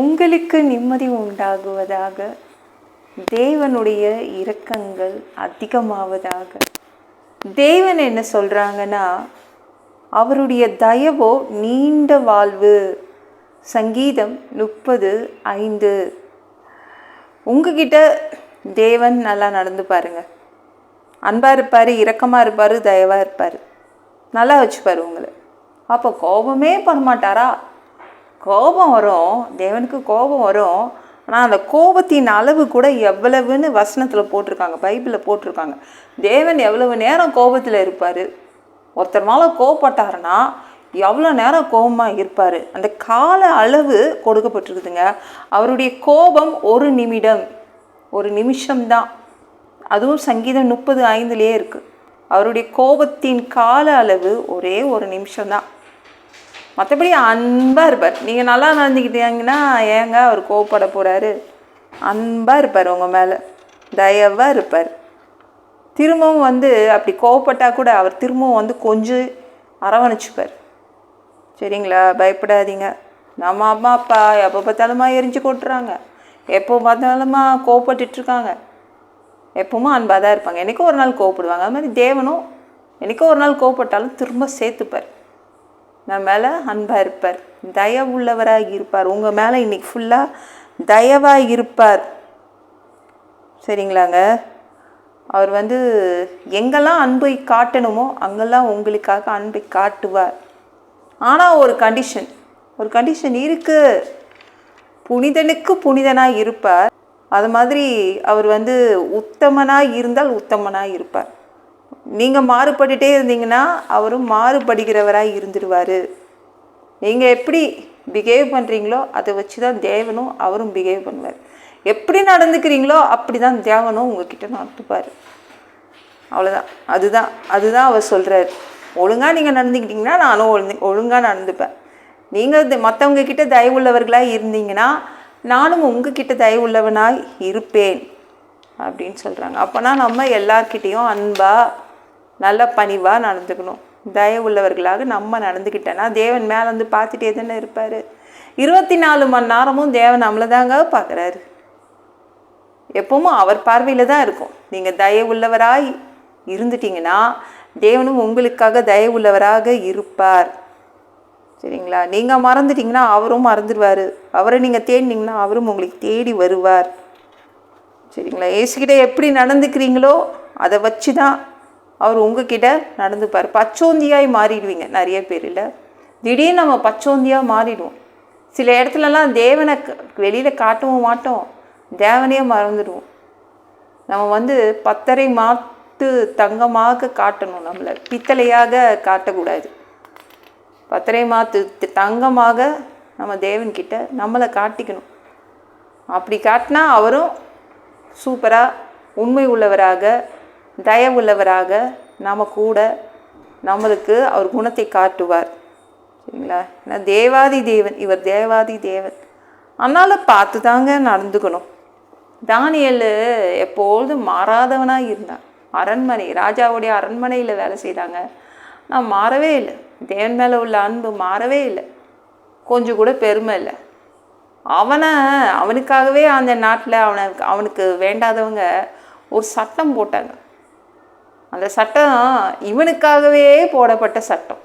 உங்களுக்கு நிம்மதி உண்டாகுவதாக தேவனுடைய இரக்கங்கள் அதிகமாவதாக. தேவன் என்ன சொல்கிறாங்கன்னா அவருடைய தயவோ நீண்ட வாழ்வு. சங்கீதம் முப்பது ஐந்து. உங்ககிட்ட தேவன் நல்லா நடந்து பாருங்க. அன்பாக இருப்பார் இரக்கமாக இருப்பார் தயவாக இருப்பார். நல்லா வச்சுப்பார் உங்களை. அப்போ கோபமே பண்ண மாட்டாரா கோபம் வரும் தேவனுக்கு கோபம் வரும். ஆனால் அந்த கோபத்தின் அளவு கூட எவ்வளவுன்னு வசனத்தில் போட்டிருக்காங்க பைபிளில் போட்டிருக்காங்க. தேவன் எவ்வளவு நேரம் கோபத்தில் இருப்பார்? ஒருத்தர் மேலே கோவப்பட்டாருன்னா எவ்வளோ நேரம் கோபமாக இருப்பார்? அந்த கால அளவு கொடுக்கப்பட்டிருக்குதுங்க. அவருடைய கோபம் ஒரு நிமிடம் ஒரு நிமிஷம்தான். அதுவும் சங்கீதம் முப்பது ஐந்துலேயே இருக்குது அவருடைய கோபத்தின் கால அளவு ஒரே ஒரு நிமிஷம்தான். மற்றபடி அன்பாக இருப்பார். நீங்கள் நல்லா நடந்துக்கிட்டீங்கன்னா ஏங்க அவர் கோவப்பட போகிறாரு அன்பாக இருப்பார் உங்கள் மேலே. தயவாக இருப்பார். திரும்பவும் வந்து அப்படி கோவப்பட்டால் கூட அவர் திரும்பவும் வந்து கொஞ்சம் அரவணைச்சிப்பார். சரிங்களா? பயப்படாதீங்க. நம்ம அம்மா அப்பா எப்போ பார்த்தாலுமா எரிஞ்சு கொட்டுறாங்க. எப்போ பார்த்தாலுமா கோவப்பட்டுட்ருக்காங்க எப்பவுமே அன்பாக தான் இருப்பாங்க. என்றைக்கும் ஒரு நாள் கோவப்படுவாங்க. அது மாதிரி தேவனும் என்றைக்கும் ஒரு நாள் கோவப்பட்டாலும் திரும்ப சேர்த்துப்பார். நம்ம மேலே அன்பாக இருப்பார். தயவுள்ளவராக இருப்பார். உங்கள் மேலே இன்றைக்கி ஃபுல்லாக தயவாக இருப்பார். சரிங்களாங்க? அவர் வந்து எங்கெல்லாம் அன்பை காட்டணுமோ அங்கெல்லாம் உங்களுக்காக அன்பை காட்டுவார். ஆனால் ஒரு கண்டிஷன் ஒரு கண்டிஷன் இருக்குது புனிதனுக்கு புனிதனாக இருப்பார். அது மாதிரி அவர் வந்து உத்தமனாக இருந்தால் உத்தமனாக இருப்பார். நீங்கள் மாறுபட்டுட்டே இருந்தீங்கன்னா அவரும் மாறுபடுகிறவராக இருந்துடுவார். நீங்கள் எப்படி பிஹேவ் பண்ணுறீங்களோ அதை வச்சு தான் தேவனும் அவரும் பிஹேவ் பண்ணுவார். எப்படி நடந்துக்கிறீங்களோ அப்படி தான் தேவனும் உங்ககிட்ட நடந்துப்பார். அவ்வளோதான் அதுதான். அதுதான் அவர் சொல்கிறார் ஒழுங்காக நீங்கள் நடந்துக்கிட்டிங்கன்னா நானும் ஒழுங்கு ஒழுங்காக நடந்துப்பேன். நீங்கள் மற்றவங்க கிட்ட தயவுள்ளவர்களாக இருந்தீங்கன்னா நானும் உங்ககிட்ட தயவுள்ளவனாய் இருப்பேன். அப்படின்னு சொல்கிறாங்க அப்போனா நம்ம எல்லார்கிட்டேயும் அன்பாக நல்ல பணிவாக நடந்துக்கணும். தயவுள்ளவர்களாக நம்ம நடந்துக்கிட்டேன்னா தேவன் மேலே வந்து பார்த்துட்டே தானே இருப்பார். இருபத்தி நாலு மணி நேரமும் தேவன் நம்மளை தாங்க பார்க்குறாரு. எப்பவும் அவர் பார்வையில் தான் இருக்கும். நீங்கள் தயவுள்ளவராய் இருந்துட்டீங்கன்னா தேவனும் உங்களுக்காக தயவுள்ளவராக இருப்பார். சரிங்களா? நீங்கள் மறந்துட்டீங்கன்னா அவரும் மறந்துடுவார். அவரை நீங்கள் தேடினீங்கன்னா அவரும் உங்களுக்கு தேடி வருவார். சரிங்களா? ஏசுகிட்ட எப்படி நடந்துக்கிறீங்களோ அதை வச்சு தான் அவர் உங்ககிட்ட நடந்துப்பார். பச்சோந்தியாய் மாறிடுவீங்க நிறைய பேரில். திடீர்னு நம்ம பச்சோந்தியாக மாறிடுவோம். சில இடத்துலலாம் தேவனை வெளியில் காட்டவும் மாட்டோம். தேவனையே மறந்துடுவோம். நம்ம வந்து பத்தரை மாத்து தங்கமாக காட்டணும் நம்மளை. பித்தளையாக காட்டக்கூடாது. பத்தரை மாத்து தங்கமாக நம்ம தேவன்கிட்ட நம்மளை காட்டிக்கணும். அப்படி காட்டினா அவரும் சூப்பராக உண்மை உள்ளவராக தயவுள்ளவராக நம்ம கூட நம்மளுக்கு அவர் குணத்தை காட்டுவார். சரிங்களா? ஏன்னா தேவாதி தேவன் இவர் தேவாதி தேவன். அதனால் பார்த்து தாங்க நடந்துக்கணும். தானியல் எப்பொழுதும் மாறாதவனாக இருந்தான் அரண்மனை ராஜாவுடைய அரண்மனையில் வேலை செய்தாங்க. நான் மாறவே இல்லை. தேவன் மேலே உள்ள அன்பு மாறவே இல்லை. கொஞ்சம் கூட பெருமை இல்லை. அவனை அவனுக்காகவே அந்த நாட்டில் அவனை அவனுக்கு வேண்டாதவங்க ஒரு சட்டம் போட்டாங்க. அந்த சட்டம் இவனுக்காகவே போடப்பட்ட சட்டம்.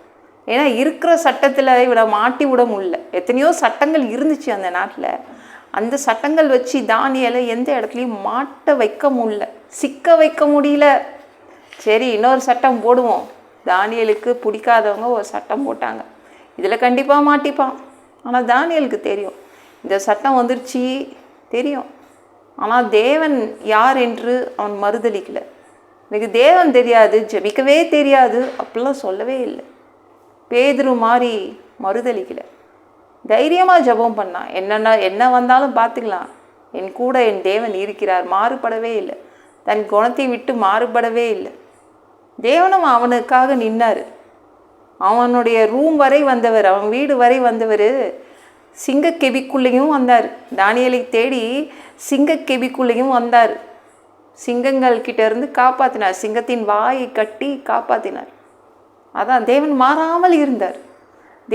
ஏன்னா இருக்கிற சட்டத்தில் இவனை மாட்டி விட முடியல. எத்தனையோ சட்டங்கள் இருந்துச்சு அந்த நாட்டில். அந்த சட்டங்கள் வச்சு தானியலை எந்த இடத்துலையும் மாட்ட வைக்க முடியல. சிக்க வைக்க முடியல. சரி இன்னொரு சட்டம் போடுவோம். தானியலுக்கு பிடிக்காதவங்க ஒரு சட்டம் போட்டாங்க. இதில் கண்டிப்பாக மாட்டிப்பான். ஆனால் தானியலுக்கு தெரியும். இந்த சட்டம் வந்துருச்சு தெரியும். ஆனால் தேவன் யார் என்று அவன் மறுதளிக்கலை எனக்கு தேவன் தெரியாது ஜெபிக்கவே தெரியாது அப்படிலாம் சொல்லவே இல்லை. பேதுரு மாதிரி மறுதளிக்கல தைரியமாக ஜெபம் பண்ணான் என்னென்ன என்ன வந்தாலும் பார்த்துக்கலாம். என் கூட என் தேவன் இருக்கிறார் மாறுபடவே இல்லை. தன் குணத்தை விட்டு மாறுபடவே இல்லை. தேவனும் அவனுக்காக நின்னார். அவனுடைய ரூம் வரை வந்தவர் அவன் வீடு வரை வந்தவர் சிங்கக்கெபிக்குள்ளேயும் வந்தார். தானியலை தேடி சிங்கக்கெபிக்குள்ளேயும் வந்தார். சிங்கங்கள் கிட்டேருந்து காப்பாற்றினார் சிங்கத்தின் வாயை கட்டி காப்பாற்றினார் அதான் தேவன் மாறாமல் இருந்தார்.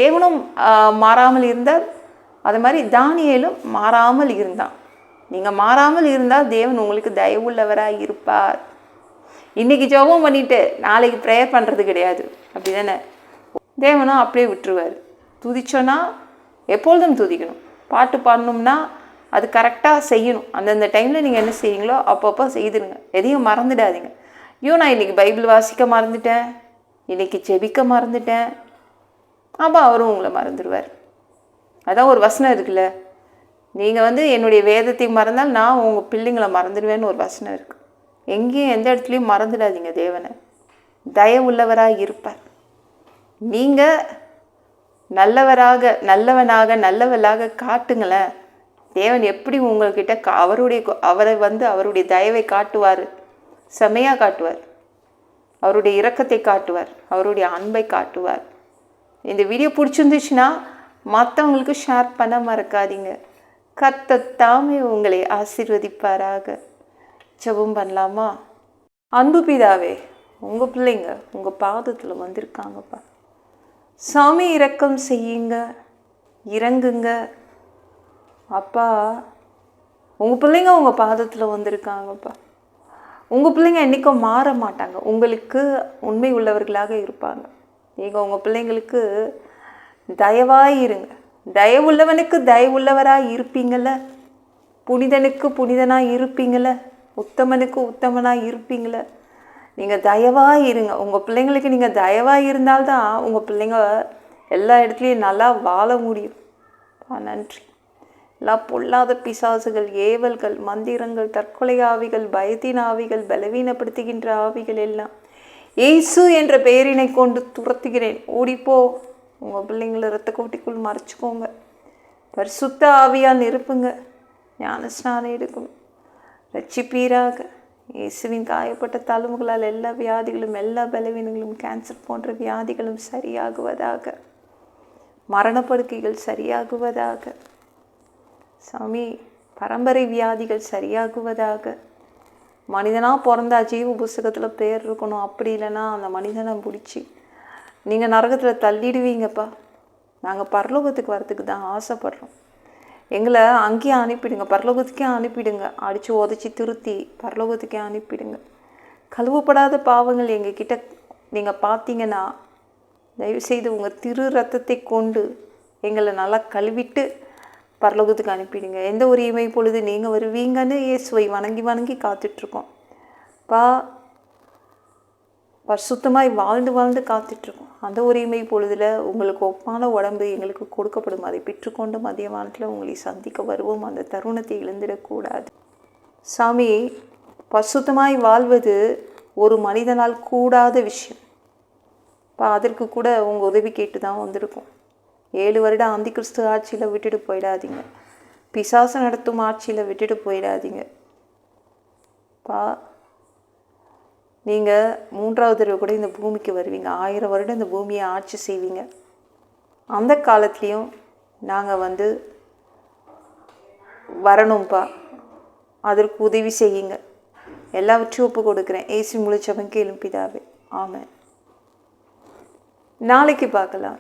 தேவனும் மாறாமல் இருந்தார். அது மாதிரி தானியலும் மாறாமல் இருந்தான். நீங்கள் மாறாமல் இருந்தால் தேவன் உங்களுக்கு தயவுள்ளவராக இருப்பார். இன்றைக்கி ஜெபம் பண்ணிவிட்டு நாளைக்கு ப்ரேயர் பண்ணுறது கிடையாது. அப்படி தானே தேவனும் அப்படியே விட்டுருவார். துதிச்சோன்னா எப்பொழுதும் துதிக்கணும். பாட்டு பாடணும்னா அது கரெக்டாக செய்யணும். அந்தந்த டைமில் நீங்கள் என்ன செய்றீங்களோ அப்பப்போ செய்துடுங்க. எதையும் மறந்துடாதீங்க. ஐயோ நான் இன்னைக்கு பைபிள் வாசிக்க மறந்துட்டேன். இன்னைக்கு ஜெபிக்க மறந்துட்டேன். அப்போ அவரும் உங்களை மறந்துடுவார். அதான் ஒரு வசனம் இருக்குல்ல. நீங்கள் வந்து என்னுடைய வேதத்தை மறந்தால் நான் உங்கள் பிள்ளைங்களை மறந்துடுவேன்னு ஒரு வசனம் இருக்குது எங்கேயும் எந்த இடத்துலையும் மறந்துடாதீங்க தேவனை. தயவுள்ளவராக இருப்பார். நீங்கள் நல்லவராக நல்லவனாக நல்லவளாக காட்டுங்களேன். தேவன் எப்படி உங்கள்கிட்ட அவருடைய அவரை வந்து அவருடைய தயவை காட்டுவார்? செமையாக காட்டுவார். அவருடைய இரக்கத்தை காட்டுவார். அவருடைய அன்பை காட்டுவார். இந்த வீடியோ பிடிச்சிருந்துச்சுன்னா மற்றவங்களுக்கு ஷேர் பண்ண மறக்காதீங்க. கத்தத்தாமே உங்களை ஆசீர்வதிப்பாராக. ஜபம் பண்ணலாமா? அன்பு பிதாவே உங்கள் பிள்ளைங்க உங்கள் பாதத்தில் வந்திருக்காங்கப்பா. சாமி இரக்கம் செய்யுங்க. இறங்குங்க. அப்பா உங்கள் பிள்ளைங்க உங்கள் பாதத்தில் வந்திருக்காங்கப்பா. உங்கள் பிள்ளைங்க என்றைக்கும் மாற மாட்டாங்க. உங்களுக்கு உண்மை உள்ளவர்களாக இருப்பாங்க. நீங்கள் உங்கள் பிள்ளைங்களுக்கு தயவாக இருங்க. தயவுள்ளவனுக்கு தயவுள்ளவராக இருப்பீங்கள்ல புனிதனுக்கு புனிதனாக இருப்பீங்கள உத்தமனுக்கு உத்தமனாக இருப்பீங்கள நீங்கள் தயவாக இருங்க. உங்கள் பிள்ளைங்களுக்கு நீங்கள் தயவாக இருந்தால்தான் உங்கள் பிள்ளைங்க எல்லா இடத்துலையும் நல்லா வாழ முடியும். நன்றி. எல்லா பொல்லாத பிசாசுகள் ஏவல்கள் மந்திரங்கள் தற்கொலை ஆவிகள் பயத்தின் ஆவிகள் பலவீனப்படுத்துகின்ற ஆவிகள் எல்லாம். இயேசு என்ற பெயரினை கொண்டு துரத்துகிறேன். ஓடிப்போ. உங்கள் பிள்ளைங்களை ரத்த கோட்டிக்குள் மறைச்சிக்கோங்க. பரிசுத்த ஆவியால் நிரப்புங்க. ஞான ஸ்நானம் எடுக்கணும் ரட்சிப்பீராக. இயேசுவின் காயப்பட்ட தழும்புகளால் எல்லா வியாதிகளும் எல்லா பலவீனங்களும் கேன்சர் போன்ற வியாதிகளும் சரியாகுவதாக. மரணப்படுக்கைகள் சரியாகுவதாக. சாமி பரம்பரை வியாதிகள் சரியாகுவதாக. மனிதனாக பிறந்தா ஜீவ புஸ்தகத்தில் பேர் இருக்கணும். அப்படி இல்லைன்னா அந்த மனிதனை பிடிச்சி நீங்கள் நரகத்தில் தள்ளிடுவீங்கப்பா. நாங்கள் பரலோகத்துக்கு வரத்துக்கு தான் ஆசைப்படுறோம். எங்களை அங்கேயே அனுப்பிடுங்க. பரலோகத்துக்கே அனுப்பிடுங்க. அடித்து உதச்சி திருத்தி பரலோகத்துக்கே அனுப்பிடுங்க. கழுவப்படாத பாவங்கள் எங்ககிட்ட நீங்கள் பார்த்தீங்கன்னா தயவுசெய்து உங்கள் திரு ரத்தத்தை கொண்டு எங்களை நல்லா கழுவிட்டு பரலோகத்துக்கு அனுப்பிடுங்க. எந்த ஒரு இமை பொழுது நீங்கள் வருவீங்கன்னு இயேசுவை வணங்கி வணங்கி காத்துட்ருக்கோம். பா பரிசுத்தமாய் வாழ்ந்து வாழ்ந்து காத்துட்ருக்கோம். அந்த ஒரு இமை பொழுதில் உங்களுக்கு ஒப்பான உடம்பு எங்களுக்கு கொடுக்கப்படும். அதை பெற்றுக்கொண்டு மதிய வானத்தில் உங்களை சந்திக்க வருவோம். அந்த தருணத்தை இழந்துடக்கூடாது. சாமி பரிசுத்தமாய் வாழ்வது ஒரு மனிதனால் கூடாத விஷயம். இப்போ அதற்கு கூட உங்கள் உதவி கேட்டு தான் வந்திருக்கோம். ஏழு வருடம் ஆந்தி கிறிஸ்து ஆட்சியில் விட்டுட்டு போயிடாதீங்க. பிசாசு நடத்தும் ஆட்சியில் விட்டுட்டு போயிடாதீங்க. பா நீங்கள் மூன்றாவது தடவை கூட இந்த பூமிக்கு வருவீங்க. ஆயிரம் வருடம் இந்த பூமியை ஆட்சி செய்வீங்க. அந்த காலத்துலேயும் நாங்கள் வந்து வரணும்ப்பா அதற்கு உதவி செய்யுங்க. எல்லாவற்றையும் ஒப்பு கொடுக்குறேன். ஏசி முழிச்சவன் கேளும் ஆமாம் நாளைக்கு பார்க்கலாம்.